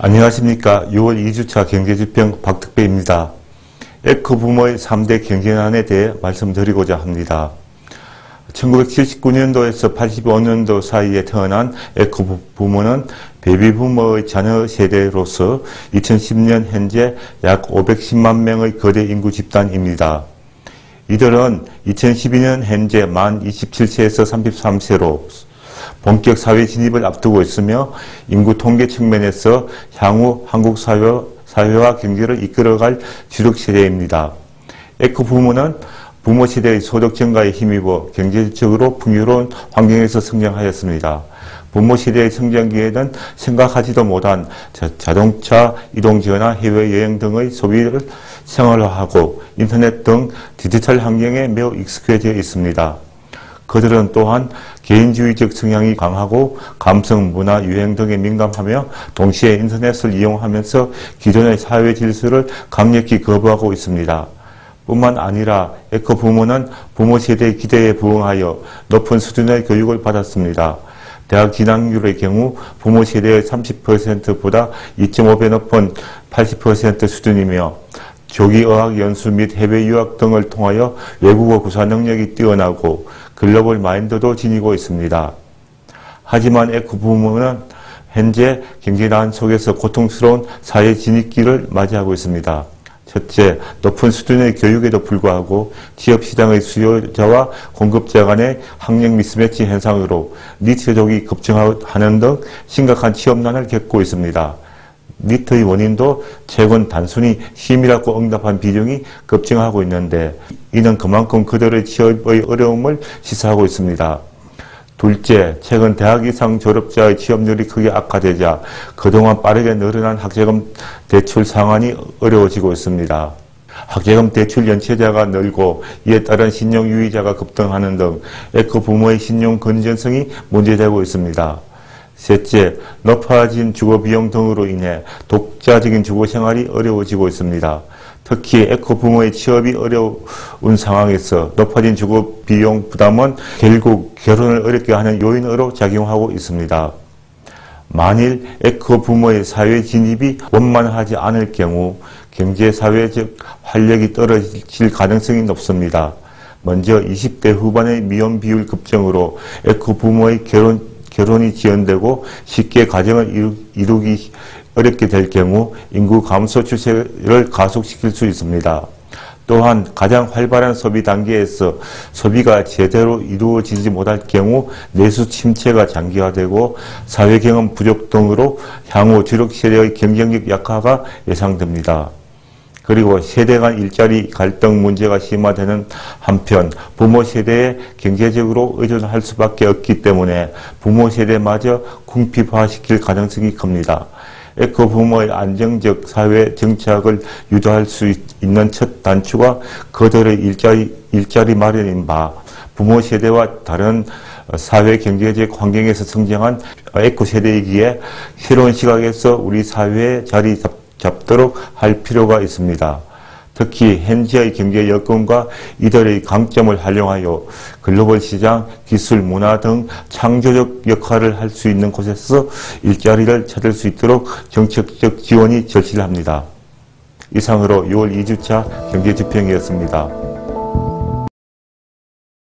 안녕하십니까. 6월 2주차 경제지평 박특배입니다. 에코 부모의 3대 경제난에 대해 말씀드리고자 합니다. 1979년도에서 85년도 사이에 태어난 에코 부모는 베비부모의 자녀 세대로서 2010년 현재 약 510만 명의 거대 인구 집단입니다. 이들은 2012년 현재 만 27세에서 33세로 본격 사회 진입을 앞두고 있으며 인구 통계 측면에서 향후 한국 사회, 사회와 경제를 이끌어갈 주력 세대입니다. 에코 부모는 부모 세대의 소득 증가에 힘입어 경제적으로 풍요로운 환경에서 성장하였습니다. 부모 세대의 성장기에는 생각하지도 못한 자동차 이동 지원나 해외여행 등의 소비를 생활화하고 인터넷 등 디지털 환경에 매우 익숙해져 있습니다. 그들은 또한 개인주의적 성향이 강하고 감성, 문화, 유행 등에 민감하며 동시에 인터넷을 이용하면서 기존의 사회 질서를 강력히 거부하고 있습니다. 뿐만 아니라 에코 부모는 부모 세대의 기대에 부응하여 높은 수준의 교육을 받았습니다. 대학 진학률의 경우 부모 세대의 30%보다 2.5배 높은 80% 수준이며 조기 어학 연수 및 해외 유학 등을 통하여 외국어 구사 능력이 뛰어나고 글로벌 마인드도 지니고 있습니다. 하지만 에코 부모는 현재 경제난 속에서 고통스러운 사회 진입기를 맞이하고 있습니다. 첫째, 높은 수준의 교육에도 불구하고 취업시장의 수요자와 공급자 간의 학력 미스매치 현상으로 니트족이 급증하는 등 심각한 취업난을 겪고 있습니다. 니트의 원인도 최근 단순히 힘이라고 응답한 비중이 급증하고 있는데 이는 그만큼 그들의 취업의 어려움을 시사하고 있습니다. 둘째, 최근 대학 이상 졸업자의 취업률이 크게 악화되자 그동안 빠르게 늘어난 학자금 대출 상환이 어려워지고 있습니다. 학자금 대출 연체자가 늘고 이에 따른 신용 유의자가 급등하는 등 에코 부모의 신용 건전성이 문제되고 있습니다. 셋째, 높아진 주거 비용 등으로 인해 독자적인 주거 생활이 어려워지고 있습니다. 특히 에코 부모의 취업이 어려운 상황에서 높아진 주거 비용 부담은 결국 결혼을 어렵게 하는 요인으로 작용하고 있습니다. 만일 에코 부모의 사회 진입이 원만하지 않을 경우 경제 사회적 활력이 떨어질 가능성이 높습니다. 먼저 20대 후반의 미혼 비율 급증으로 에코 부모의 결혼 결혼이 지연되고 쉽게 가정을 이루기 어렵게 될 경우 인구 감소 추세를 가속시킬 수 있습니다. 또한 가장 활발한 소비 단계에서 소비가 제대로 이루어지지 못할 경우 내수 침체가 장기화되고 사회 경험 부족 등으로 향후 주력 세대의 경쟁력 약화가 예상됩니다. 그리고 세대 간 일자리 갈등 문제가 심화되는 한편 부모 세대에 경제적으로 의존할 수밖에 없기 때문에 부모 세대마저 궁핍화시킬 가능성이 큽니다. 에코 부모의 안정적 사회 정착을 유도할 수 있는 첫 단추가 그들의 일자리, 일자리 마련인 바 부모 세대와 다른 사회 경제적 환경에서 성장한 에코 세대이기에 새로운 시각에서 우리 사회에 자리 잡 잡도록 할 필요가 있습니다. 특히 현지의 경제 여건과 이들의 강점을 활용하여 글로벌 시장, 기술, 문화 등 창조적 역할을 할 수 있는 곳에서 일자리를 찾을 수 있도록 정책적 지원이 절실합니다. 이상으로 6월 2주차 경제지평이었습니다.